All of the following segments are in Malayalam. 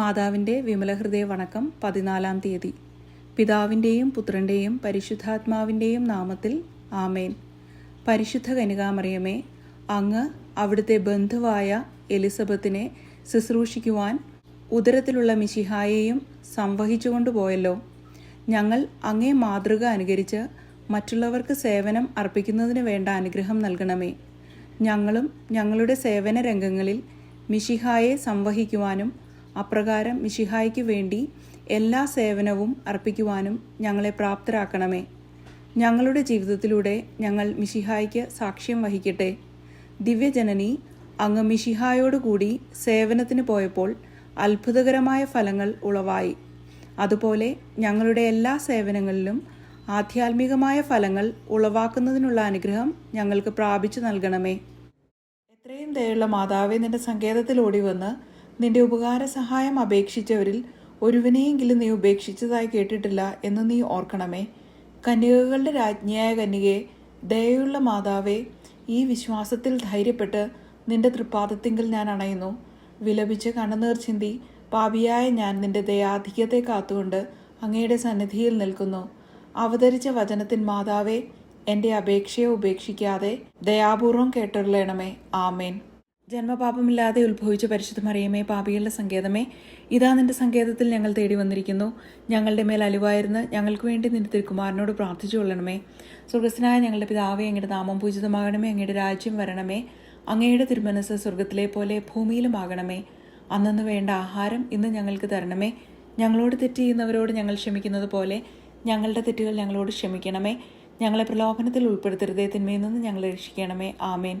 മാതാവിന്റെ വിമലഹൃദയ വണക്കം പതിനാലാം തീയതി. പിതാവിന്റെയും പുത്രന്റെയും പരിശുദ്ധാത്മാവിന്റെയും നാമത്തിൽ ആമേൻ. പരിശുദ്ധ കനികാമറിയമേ അങ്ങ് അവിടുത്തെ ബന്ധുവായ എലിസബത്തിനെ ശുശ്രൂഷിക്കുവാൻ ഉദരത്തിലുള്ള മിശിഹായെയും സംവഹിച്ചുകൊണ്ടുപോയല്ലോ ഞങ്ങൾ അങ്ങേ മാതൃക അനുകരിച്ച് മറ്റുള്ളവർക്ക് സേവനം അർപ്പിക്കുന്നതിന് വേണ്ട അനുഗ്രഹം നൽകണമേ. ഞങ്ങളും ഞങ്ങളുടെ സേവന രംഗങ്ങളിൽ മിശിഹായെ സംവഹിക്കുവാനും അപ്രകാരം മിഷിഹായ്ക്ക് വേണ്ടി എല്ലാ സേവനവും അർപ്പിക്കുവാനും ഞങ്ങളെ പ്രാപ്തരാക്കണമേ. ഞങ്ങളുടെ ജീവിതത്തിലൂടെ ഞങ്ങൾ മിഷിഹായ്ക്ക് സാക്ഷ്യം വഹിക്കട്ടെ. ദിവ്യജനനി അങ്ങ് മിഷിഹായോടുകൂടി സേവനത്തിന് പോയപ്പോൾ അത്ഭുതകരമായ ഫലങ്ങൾ ഉളവായി. അതുപോലെ ഞങ്ങളുടെ എല്ലാ സേവനങ്ങളിലും ആധ്യാത്മികമായ ഫലങ്ങൾ ഉളവാക്കുന്നതിനുള്ള അനുഗ്രഹം ഞങ്ങൾക്ക് പ്രാപിച്ചു നൽകണമേ. എത്രയും ദയുള്ള മാതാവേ നിന്റെ സങ്കേതത്തിൽ ഓടി വന്ന് നിന്റെ ഉപകാര സഹായം അപേക്ഷിച്ചവരിൽ ഒരുവിനെയെങ്കിലും നീ ഉപേക്ഷിച്ചതായി കേട്ടിട്ടില്ല എന്ന് നീ ഓർക്കണമേ. കന്യകകളുടെ രാജ്ഞിയായ കന്യകയെ ദയയുള്ള മാതാവേ ഈ വിശ്വാസത്തിൽ ധൈര്യപ്പെട്ട് നിന്റെ തൃപ്പാദത്തിങ്കിൽ ഞാൻ അണയുന്നു. വിലപിച്ച് കണ്ണുനീർ ചിന്തി പാപിയായ ഞാൻ നിന്റെ ദയാധിക്യത്തെ കാത്തുകൊണ്ട് അങ്ങയുടെ സന്നിധിയിൽ നിൽക്കുന്നു. അവതരിച്ച വചനത്തിൻ മാതാവേ എന്റെ അപേക്ഷയെ ഉപേക്ഷിക്കാതെ ദയാപൂർവം കേട്ടൊരുളണമേ. ആമേൻ. ജന്മപാപമില്ലാതെ ഉത്ഭവിച്ച പരിശുദ്ധ മറിയമേ പാപികളുടെ സങ്കേതമേ ഇതാ നിന്റെ സങ്കേതത്തിൽ ഞങ്ങൾ തേടി വന്നിരിക്കുന്നു. ഞങ്ങളുടെ മേൽ അലുവായിരുന്ന് ഞങ്ങൾക്ക് വേണ്ടി നിന്റെ തിരുക്കുമാരനോട് പ്രാർത്ഥിച്ചു കൊള്ളണമേ. സ്വർഗസ്നായ ഞങ്ങളുടെ പിതാവേ അങ്ങയുടെ നാമം പൂജിതമാകണമേ അങ്ങയുടെ രാജ്യം വരണമേ. അങ്ങയുടെ തിരുമനസ് സ്വർഗത്തിലെ പോലെ ഭൂമിയിലും ആകണമേ അന്നു വേണ്ട ആഹാരം ഇന്ന് ഞങ്ങൾക്ക് തരണമേ. ഞങ്ങളോട് തെറ്റ് ചെയ്യുന്നവരോട് ഞങ്ങൾ ക്ഷമിക്കുന്നത് പോലെ ഞങ്ങളുടെ തെറ്റുകൾ ഞങ്ങളോട് ക്ഷമിക്കണമേ. ഞങ്ങളെ പ്രലോഭനത്തിൽ ഉൾപ്പെടുത്തരുതേ തിന്മയിൽ നിന്ന് ഞങ്ങളെ രക്ഷിക്കണമേ. ആമേൻ.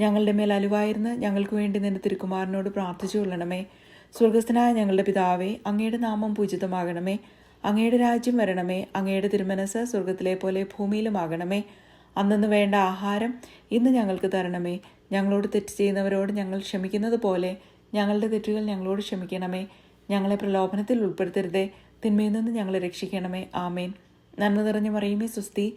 ഞങ്ങളുടെ മേൽ അലുവായിരുന്ന് ഞങ്ങൾക്ക് വേണ്ടി നിന്റെ തിരുക്കുമാരനോട് പ്രാർത്ഥിച്ചു കൊള്ളണമേ. സ്വർഗസ്ഥനായ ഞങ്ങളുടെ പിതാവേ അങ്ങയുടെ നാമം പൂജിതമാകണമേ. അങ്ങയുടെ രാജ്യം വരണമേ. അങ്ങയുടെ തിരുമനസ് സ്വർഗത്തിലെ പോലെ ഭൂമിയിലുമാകണമേ. അന്നു വേണ്ട ആഹാരം ഇന്ന് ഞങ്ങൾക്ക് തരണമേ. ഞങ്ങളോട് തെറ്റ് ചെയ്യുന്നവരോട് ഞങ്ങൾ ക്ഷമിക്കുന്നത് പോലെ ഞങ്ങളുടെ തെറ്റുകൾ ഞങ്ങളോട് ക്ഷമിക്കണമേ. ഞങ്ങളെ പ്രലോഭനത്തിൽ ഉൾപ്പെടുത്തരുതേ. തിന്മയിൽ നിന്ന് ഞങ്ങളെ രക്ഷിക്കണമേ. ആമേൻ. നന്മ നിറഞ്ഞ മറിയുമേ സുസ്തി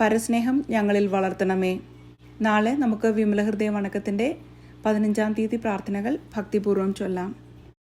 പരസ്നേഹം ഞങ്ങളിൽ വളർത്തണമേ. നാളെ നമുക്ക് വിമലഹൃദയ വണക്കത്തിന്റെ പതിനഞ്ചാം തീയതി പ്രാർത്ഥനകൾ ഭക്തിപൂർവം ചൊല്ലാം.